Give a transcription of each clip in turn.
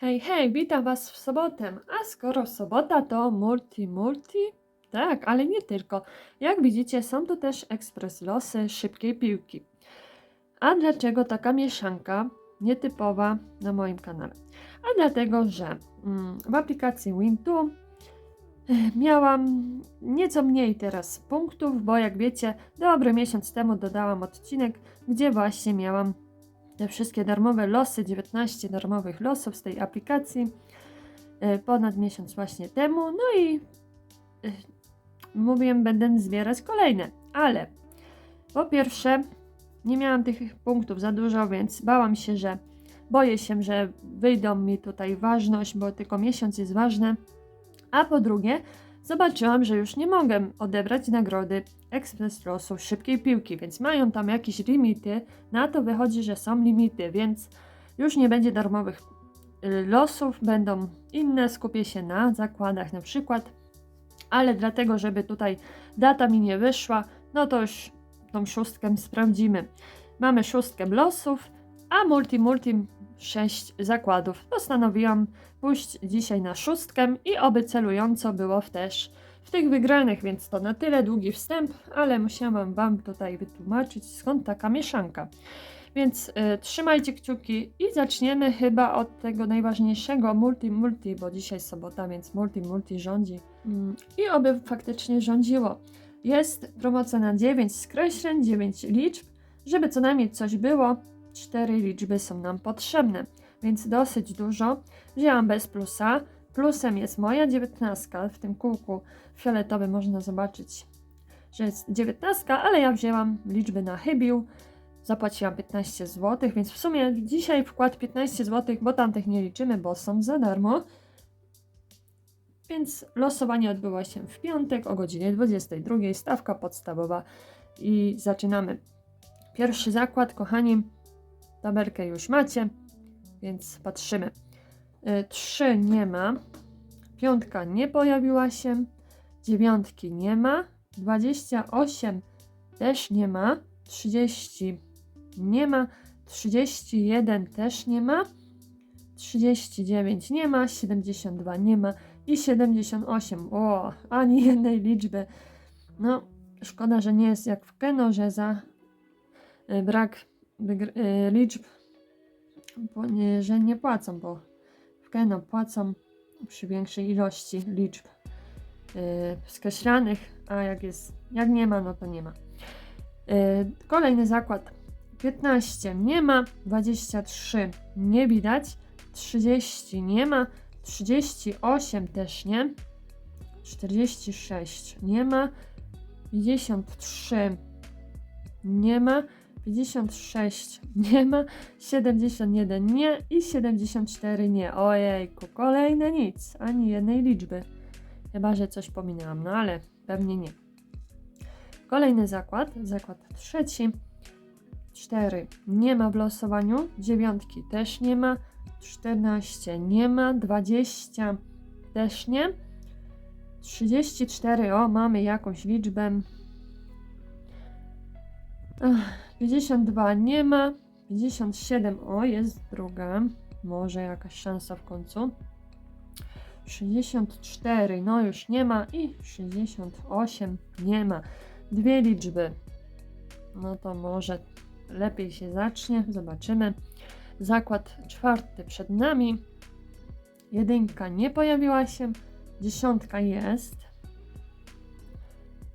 Hej, hej, witam Was w sobotę. A skoro sobota, to multi, multi? Tak, ale nie tylko. Jak widzicie, są tu też ekspres losy szybkiej piłki. A dlaczego taka mieszanka nietypowa na moim kanale? A dlatego, że mm, w aplikacji Win2 eh, miałam nieco mniej teraz punktów, bo jak wiecie, dobry miesiąc temu dodałam odcinek, gdzie właśnie miałam te wszystkie darmowe losy, 19 darmowych losów z tej aplikacji e, ponad miesiąc właśnie temu. No i e, mówiłem, będę zbierać kolejne, ale po pierwsze nie miałam tych punktów za dużo, więc bałam się, że boję się, że wyjdą mi tutaj ważność, bo tylko miesiąc jest ważny. A po drugie, zobaczyłam, że już nie mogę odebrać nagrody Express Losów szybkiej piłki, więc mają tam jakieś limity. Na to wychodzi, że są limity, więc już nie będzie darmowych y, losów, będą inne. Skupię się na zakładach na przykład, ale dlatego, żeby tutaj data mi nie wyszła, no to już tą szóstkę sprawdzimy. Mamy szóstkę losów, a multi multi 6 zakładów. Postanowiłam pójść dzisiaj na szóstkę i oby celująco było w też w tych wygranych, więc to na tyle długi wstęp, ale musiałam Wam tutaj wytłumaczyć skąd taka mieszanka. Więc y, trzymajcie kciuki i zaczniemy chyba od tego najważniejszego multi multi, bo dzisiaj sobota, więc multi multi rządzi. Mm, I oby faktycznie rządziło. Jest promocja na 9 skreśleń, 9 liczb, żeby co najmniej coś było. 4 liczby są nam potrzebne, więc dosyć dużo. Wzięłam bez plusa. Plusem jest moja 19. W tym kółku fioletowym można zobaczyć, że jest 19, ale ja wzięłam liczby na chybił. Zapłaciłam 15 zł, więc w sumie dzisiaj wkład 15 zł, bo tamtych nie liczymy, bo są za darmo. Więc losowanie odbyło się w piątek o godzinie 22. Stawka podstawowa i zaczynamy. Pierwszy zakład, kochani. Tabelkę już macie, więc patrzymy. 3 nie ma. Piątka nie pojawiła się. Dziewiątki nie ma. 28 też nie ma. 30 nie ma. 31 też nie ma. 39 nie ma. 72 nie ma. I 78. O, ani jednej liczby. No, szkoda, że nie jest jak w Keno, że za y, brak liczb, bo nie, że nie płacą, bo w Keno płacą przy większej ilości liczb yy, skreślanych, a jak jest, jak nie ma, no to nie ma. Yy, kolejny zakład. 15 nie ma, 23 nie widać, 30 nie ma, 38 też nie, 46 nie ma, 53 nie ma, 56 nie ma, 71 nie i 74 nie. Ojejku, kolejne nic, ani jednej liczby. Chyba, że coś pominęłam, no ale pewnie nie. Kolejny zakład, zakład trzeci. 4 nie ma w losowaniu, dziewiątki też nie ma, 14 nie ma, 20 też nie, 34, o mamy jakąś liczbę. Ach, 52 nie ma. 57, o jest druga. Może jakaś szansa w końcu. 64, no już nie ma. I 68 nie ma. Dwie liczby. No to może lepiej się zacznie. Zobaczymy. Zakład czwarty przed nami. Jedynka nie pojawiła się. Dziesiątka jest.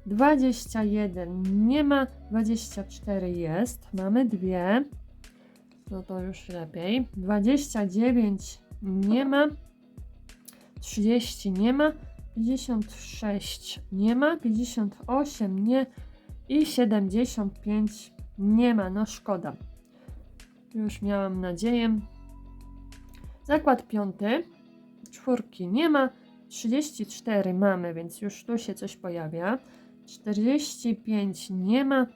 21 nie ma, 24 jest, mamy dwie, no to już lepiej. 29 nie ma, 30 nie ma, 56 nie ma, 58 nie. I 75 nie ma, no szkoda. Już miałam nadzieję. Zakład piąty, czwórki nie ma, 34 mamy, więc już tu się coś pojawia. 45 nie ma,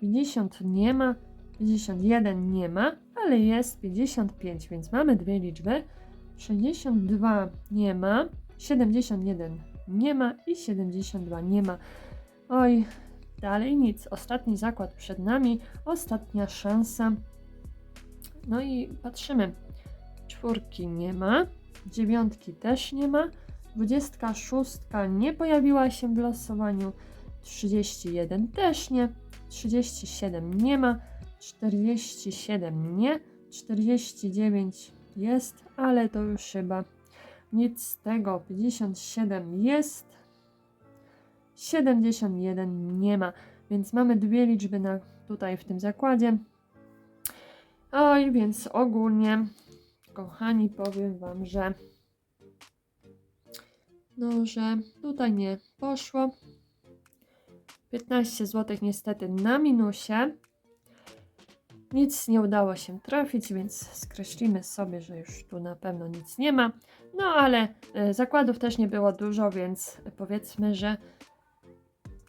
50 nie ma, 51 nie ma, ale jest 55, więc mamy dwie liczby. 62 nie ma, 71 nie ma i 72 nie ma. Oj, dalej nic. Ostatni zakład przed nami, ostatnia szansa. No i patrzymy. czwórki nie ma, dziewiątki też nie ma, dwudziestka szóstka nie pojawiła się w losowaniu, 31 też nie, 37 nie ma, 47 nie, 49 jest, ale to już chyba nic z tego, 57 jest, 71 nie ma, więc mamy dwie liczby na, tutaj w tym zakładzie. Oj, więc ogólnie, kochani, powiem Wam, że no, że tutaj nie poszło. 15 zł niestety na minusie. Nic nie udało się trafić, więc skreślimy sobie, że już tu na pewno nic nie ma. No ale e, zakładów też nie było dużo, więc powiedzmy, że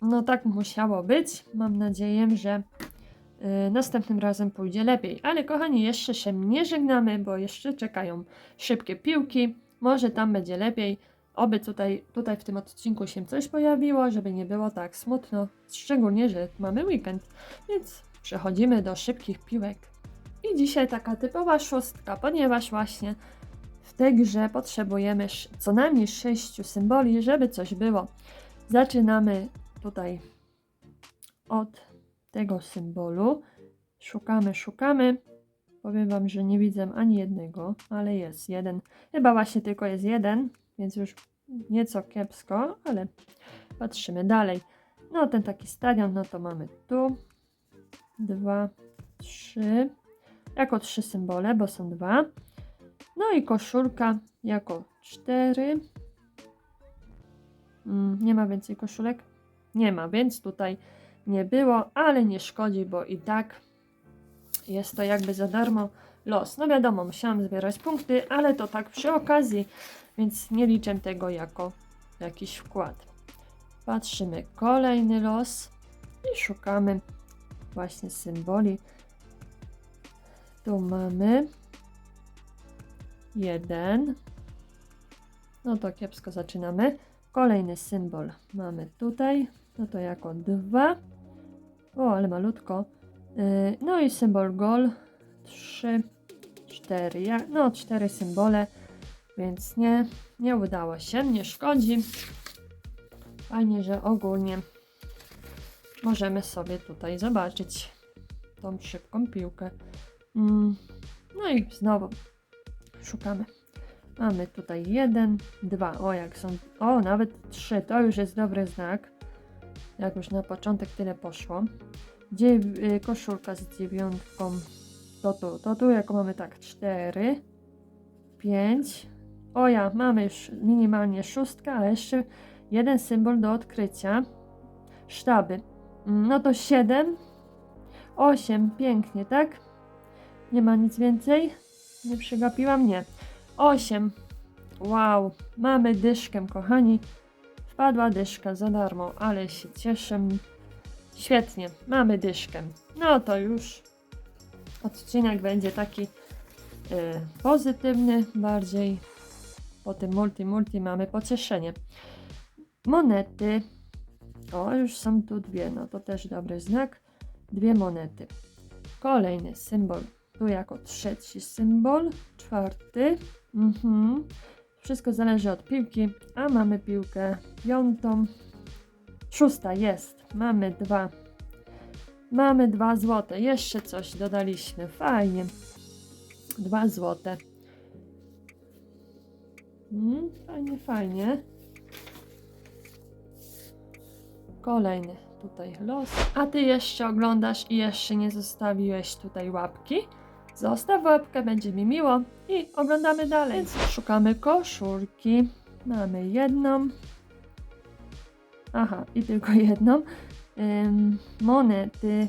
no tak musiało być. Mam nadzieję, że e, następnym razem pójdzie lepiej. Ale kochani, jeszcze się nie żegnamy, bo jeszcze czekają szybkie piłki. Może tam będzie lepiej. Oby tutaj, tutaj w tym odcinku się coś pojawiło, żeby nie było tak smutno. Szczególnie, że mamy weekend. Więc przechodzimy do szybkich piłek. I dzisiaj taka typowa szóstka, ponieważ właśnie w tej grze potrzebujemy co najmniej sześciu symboli, żeby coś było. Zaczynamy tutaj od tego symbolu. Szukamy, szukamy. Powiem Wam, że nie widzę ani jednego, ale jest jeden. Chyba właśnie tylko jest jeden, więc już nieco kiepsko, ale patrzymy dalej. No ten taki stadion, no to mamy tu. Dwa, trzy. Jako trzy symbole, bo są dwa. No i koszulka jako cztery. Mm, nie ma więcej koszulek? Nie ma, więc tutaj nie było, ale nie szkodzi, bo i tak jest to jakby za darmo los. No wiadomo, musiałam zbierać punkty, ale to tak przy okazji, więc nie liczę tego jako jakiś wkład. Patrzymy kolejny los i szukamy właśnie symboli. Tu mamy jeden. No to kiepsko zaczynamy. Kolejny symbol mamy tutaj. No to jako dwa. O, ale malutko. Yy, No i symbol gol. Trzy, cztery. No, cztery symbole, więc nie, nie udało się. Nie szkodzi. Fajnie, że ogólnie możemy sobie tutaj zobaczyć tą szybką piłkę. Mm, No i znowu szukamy. Mamy tutaj jeden, dwa. O, jak są. O, nawet trzy. To już jest dobry znak. Jak już na początek tyle poszło. Dziew, y, koszulka z dziewiątką. To tu, to tu, jako mamy tak, cztery, pięć. O ja, mamy już minimalnie szóstka, a jeszcze jeden symbol do odkrycia. Sztaby. No to 7, 8, pięknie, tak? Nie ma nic więcej? Nie przegapiłam? Nie. 8. Wow, mamy dyszkę, kochani. Wpadła dyszka za darmo, ale się cieszę. Świetnie, mamy dyszkę. No to już odcinek będzie taki y, pozytywny, bardziej po tym multi multi mamy pocieszenie. Monety. O, już są tu dwie, no to też dobry znak. Dwie monety. Kolejny symbol, tu jako trzeci symbol, czwarty. Mhm. Wszystko zależy od piłki, a mamy piłkę piątą. Szósta jest, mamy dwa. Mamy dwa złote, jeszcze coś dodaliśmy, fajnie. Dwa złote. Mm, fajnie, fajnie. Kolejny tutaj los. A ty jeszcze oglądasz i jeszcze nie zostawiłeś tutaj łapki? Zostaw łapkę, będzie mi miło i oglądamy dalej. Więc szukamy koszulki. Mamy jedną. Aha, i tylko jedną. Ym, monety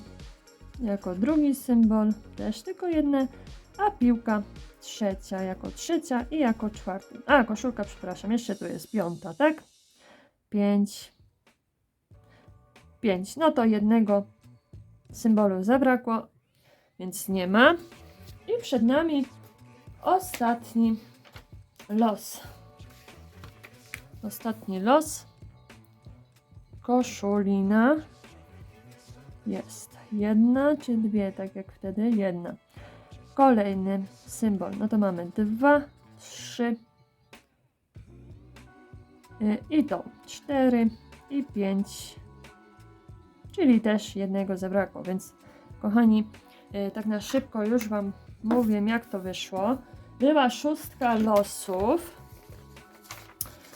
jako drugi symbol, też tylko jedne, a piłka trzecia jako trzecia i jako czwarty. A, koszulka, przepraszam, jeszcze tu jest piąta, tak? Pięć. Pięć. No to jednego symbolu zabrakło, więc nie ma. I przed nami ostatni los. Ostatni los. Koszulina. Jest. Jedna czy dwie, tak jak wtedy? Jedna. Kolejny symbol. No to mamy dwa, trzy y, i to cztery i pięć, czyli też jednego zabrakło, więc kochani, y, tak na szybko już Wam mówię, jak to wyszło. Była szóstka losów.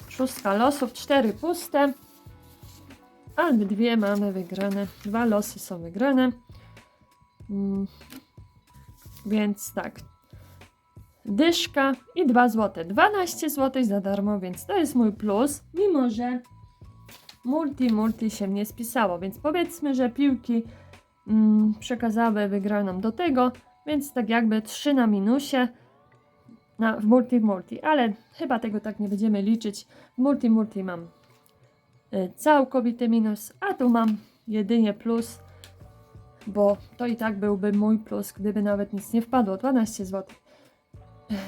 Szóstka losów, cztery puste, a dwie mamy wygrane. Dwa losy są wygrane. Więc tak. Dyszka i 2 zł. 12 zł za darmo, więc to jest mój plus, mimo że multi, multi się nie spisało. Więc powiedzmy, że piłki mm, przekazały wygraną do tego, więc tak jakby 3 na minusie na, w multi, multi. Ale chyba tego tak nie będziemy liczyć. W multi, multi mam y, całkowity minus, a tu mam jedynie plus, bo to i tak byłby mój plus, gdyby nawet nic nie wpadło. 12 zł.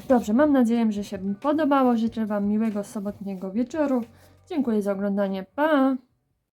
Dobrze, mam nadzieję, że się podobało. Życzę Wam miłego sobotniego wieczoru. Dziękuję za oglądanie. Pa!